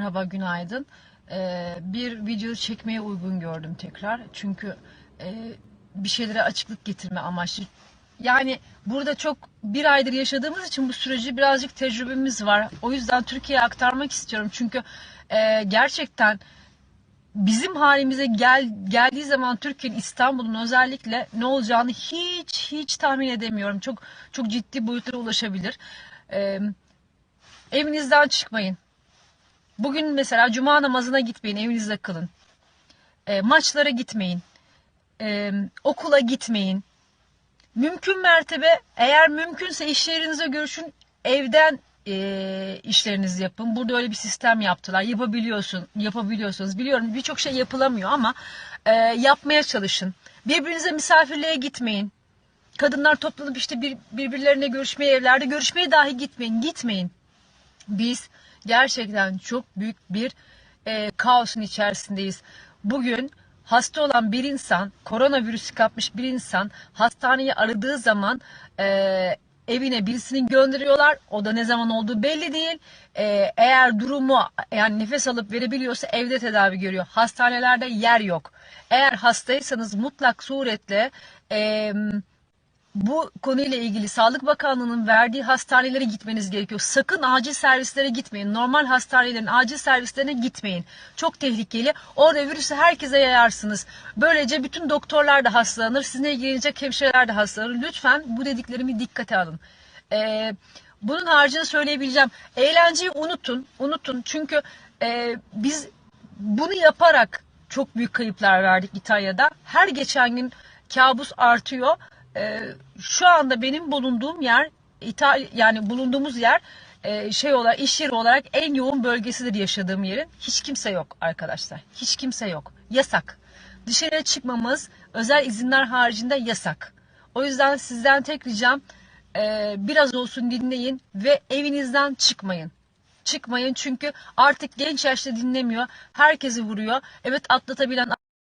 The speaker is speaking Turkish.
Merhaba, günaydın. Ee, bir video çekmeye uygun gördüm tekrar. Çünkü e, bir şeylere açıklık getirme amaçlı. Yani burada çok bir aydır yaşadığımız için bu süreci birazcık tecrübemiz var. O yüzden Türkiye'ye aktarmak istiyorum. Çünkü e, gerçekten bizim halimize gel, geldiği zaman Türkiye'nin İstanbul'un özellikle ne olacağını hiç hiç tahmin edemiyorum. Çok çok ciddi boyutlara ulaşabilir. Ee, evinizden çıkmayın. Bugün mesela cuma namazına gitmeyin, evinizde kılın. E, maçlara gitmeyin. E, okula gitmeyin. Mümkün mertebe eğer mümkünse iş yerinize görüşün, evden e, işlerinizi yapın. Burada öyle bir sistem yaptılar. Yapabiliyorsun, yapabiliyorsunuz. Biliyorum birçok şey yapılamıyor ama e, yapmaya çalışın. Birbirinize misafirliğe gitmeyin. Kadınlar toplanıp işte bir, birbirlerine görüşmeye evlerde görüşmeye dahi gitmeyin. Gitmeyin. Biz gerçekten çok büyük bir e, kaosun içerisindeyiz. Bugün hasta olan bir insan, koronavirüsü kapmış bir insan hastaneyi aradığı zaman e, evine birisini gönderiyorlar. O da ne zaman olduğu belli değil. E, eğer durumu yani nefes alıp verebiliyorsa evde tedavi görüyor. Hastanelerde yer yok. Eğer hastaysanız mutlak suretle e, bu konuyla ilgili Sağlık Bakanlığı'nın verdiği hastanelere gitmeniz gerekiyor. Sakın acil servislere gitmeyin. Normal hastanelerin acil servislerine gitmeyin. Çok tehlikeli. Orada virüsü herkese yayarsınız. Böylece bütün doktorlar da hastalanır. Sizinle ilgilenecek hemşireler de hastalanır. Lütfen bu dediklerimi dikkate alın. Ee, bunun haricinde söyleyebileceğim. Eğlenceyi unutun. Unutun. Çünkü e, biz bunu yaparak çok büyük kayıplar verdik İtalya'da. Her geçen gün kabus artıyor. Ee, şu anda benim bulunduğum yer İtalya yani bulunduğumuz yer e, şey olarak iş yeri olarak en yoğun bölgesidir yaşadığım yerin. Hiç kimse yok arkadaşlar. Hiç kimse yok. Yasak. Dışarıya çıkmamız özel izinler haricinde yasak. O yüzden sizden tek ricam e, biraz olsun dinleyin ve evinizden çıkmayın. Çıkmayın çünkü artık genç yaşta dinlemiyor. Herkesi vuruyor. Evet atlatabilen